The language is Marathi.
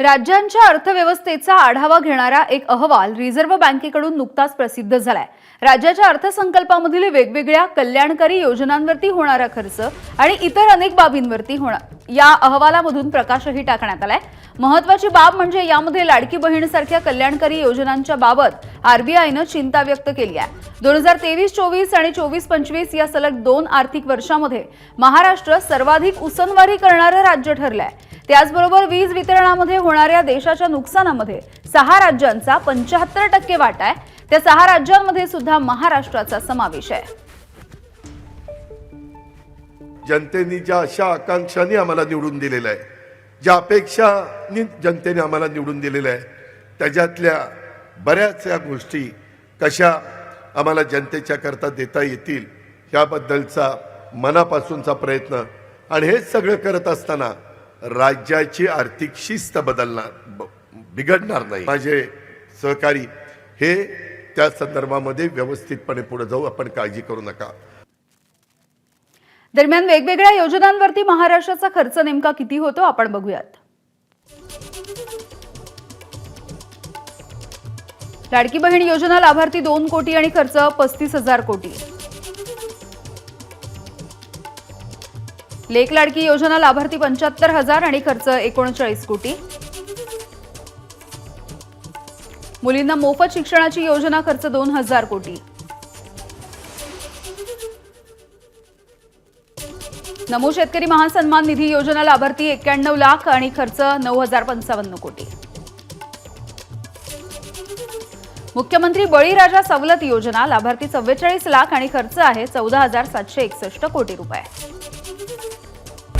राज्यांच्या अर्थव्यवस्थेचा आढावा घेणारा एक अहवाल रिझर्व्ह बँकेकडून नुकताच प्रसिद्ध झालाय. राज्याच्या अर्थसंकल्पामधील वेगवेगळ्या कल्याणकारी योजनांवरती होणारा खर्च आणि इतर अनेक बाबींवरती होणार. या अहवालामधून प्रकाशही टाकण्यात आलाय. महत्वाची बाब म्हणजे यामध्ये लाडकी बहीणसारख्या कल्याणकारी योजनांच्या बाबत आरबीआयनं चिंता व्यक्त केली आहे. दोन हजार तेवीस चोवीस आणि चोवीस पंचवीस या सलग दोन आर्थिक वर्षामध्ये महाराष्ट्र सर्वाधिक उसनवारी करणारं राज्य ठरलंय. त्याचबरोबर वीज वितरणामध्ये होणाऱ्या देशाच्या नुकसानामध्ये सहा राज्यांचा पंच्याहत्तर टक्के वाटा आहे. त्या सहा राज्यांमध्ये सुद्धा महाराष्ट्राचा समावेश आहे. जनतेने ज्या अशा आकांक्षांनी आम्हाला निवडून दिलेलं आहे ज्या अपेक्षांनी जनतेने आम्हाला निवडून दिलेलं आहे त्याच्यातल्या बऱ्याच या गोष्टी कशा आम्हाला जनतेच्या करता देता येतील याबद्दलचा मनापासूनचा प्रयत्न. आणि हेच सगळं करत असताना राज्याची आर्थिक शिस्त बदलणार बिघडणार नाही. माझे सहकारी हे त्या संदर्भामध्ये व्यवस्थितपणे पुढे जाऊ. आपण काळजी करू नका. दरम्यान वेगवेगळ्या योजनांवरती महाराष्ट्राचा खर्च नेमका किती होतो आपण बघूयात. लाडकी बहीण योजना लाभार्थी दोन कोटी आणि खर्च पस्तीस हजार कोटी. लेक लाडकी योजना लाभार्थी पंच्याहत्तर हजार आणि खर्च एकोणचाळीस कोटी. मुलींना मोफत शिक्षणाची योजना खर्च दोन हजार कोटी. नमो शेतकरी महासन्मान निधी योजना लाभार्थी एक्क्याण्णव लाख आणि खर्च नऊ हजार पंचावन्न कोटी. मुख्यमंत्री बळीराजा सवलत योजना लाभार्थी चव्वेचाळीस लाख आणि खर्च आहे चौदा हजार सातशे एकसष्ट कोटी रुपये.